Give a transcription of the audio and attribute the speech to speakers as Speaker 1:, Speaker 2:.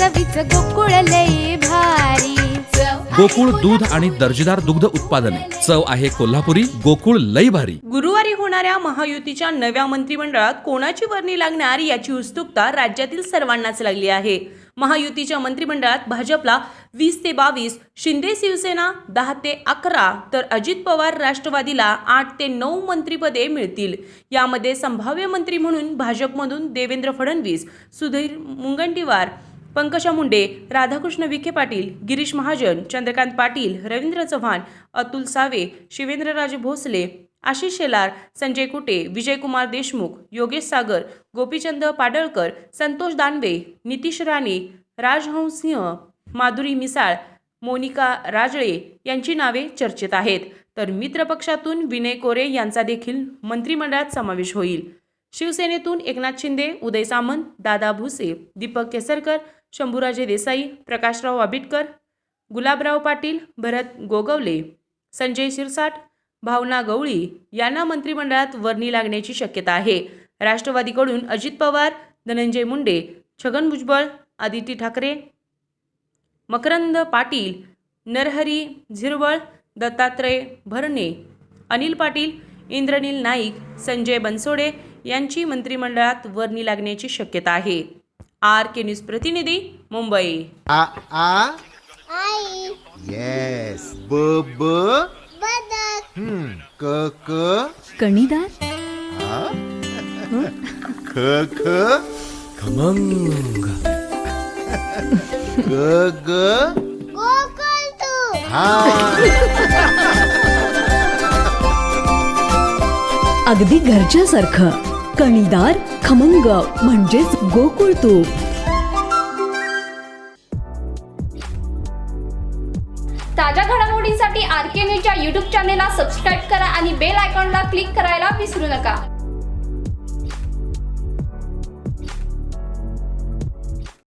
Speaker 1: चवीच गोकुळ लई भारी.
Speaker 2: गोकुळ दूध आणि दर्जेदार दुग्ध उत्पादने. चव आहे कोल्हापुरी गोकुळ लई भारी.
Speaker 3: गुरुवारी होणाऱ्या महायुतीच्या नव्या मंत्रिमंडळात कोणाची वर्णी लागणार याची उत्सुकता राज्यातील सर्वांनाच लागली आहे. महायुतीच्या मंत्रिमंडळात भाजपला वीस ते बावीस शिंदे शिवसेना दहा ते अकरा तर अजित पवार राष्ट्रवादीला आठ ते नऊ मंत्रिपदे मिळतील. यामध्ये संभाव्य मंत्री म्हणून भाजपमधून देवेंद्र फडणवीस सुधीर मुनगंटीवार पंकजा मुंडे राधाकृष्ण विखे पाटील गिरीश महाजन चंद्रकांत पाटील रवींद्र चव्हाण अतुल सावे शिवेंद्रराजे भोसले आशिष शेलार संजय कुटे विजयकुमार देशमुख योगेश सागर गोपीचंद पाडळकर संतोष दानवे नितीश राणे राजहंस सिंह माधुरी मिसाळ मोनिका राजळे यांची नावे चर्चेत आहेत. तर मित्रपक्षातून विनय कोरे यांचा देखील मंत्रिमंडळात समावेश होईल. शिवसेनेतून एकनाथ शिंदे उदय सामंत दादा भुसे दीपक केसरकर शंभूराजे देसाई प्रकाशराव आबिटकर गुलाबराव पाटील भरत गोगवले संजय शिरसाट भावना गवळी यांना मंत्रिमंडळात वर्णी लागण्याची शक्यता आहे. राष्ट्रवादीकडून अजित पवार धनंजय मुंडे छगन भुजबळ आदिती ठाकरे मकरंद पाटील नरहरी झिरवळ दत्तात्रय भरणे अनिल पाटील इंद्रनील नाईक संजय बनसोडे यांची मंत्रिमंडळात वर्णी लागण्याची शक्यता आहे. आर के न्यूज प्रतिनिधी मुंबई.
Speaker 4: आ आ?
Speaker 5: आई.
Speaker 4: येस ब ब?
Speaker 5: बदक.
Speaker 4: हम्म. क क?
Speaker 6: कणीदार
Speaker 4: आ? ख ख?
Speaker 7: खमंग.
Speaker 4: ग ग? हा.
Speaker 6: अगदी घरच्यासारखं. कणीदार खमंग म्हणजेच गोकुळ तूप.
Speaker 8: ताज्या घडामोडींसाठी आर के न्यूजच्या यूट्यूब चॅनेलला सबस्क्राईब करा आणि बेल आयकॉनला क्लिक करायला विसरू नका.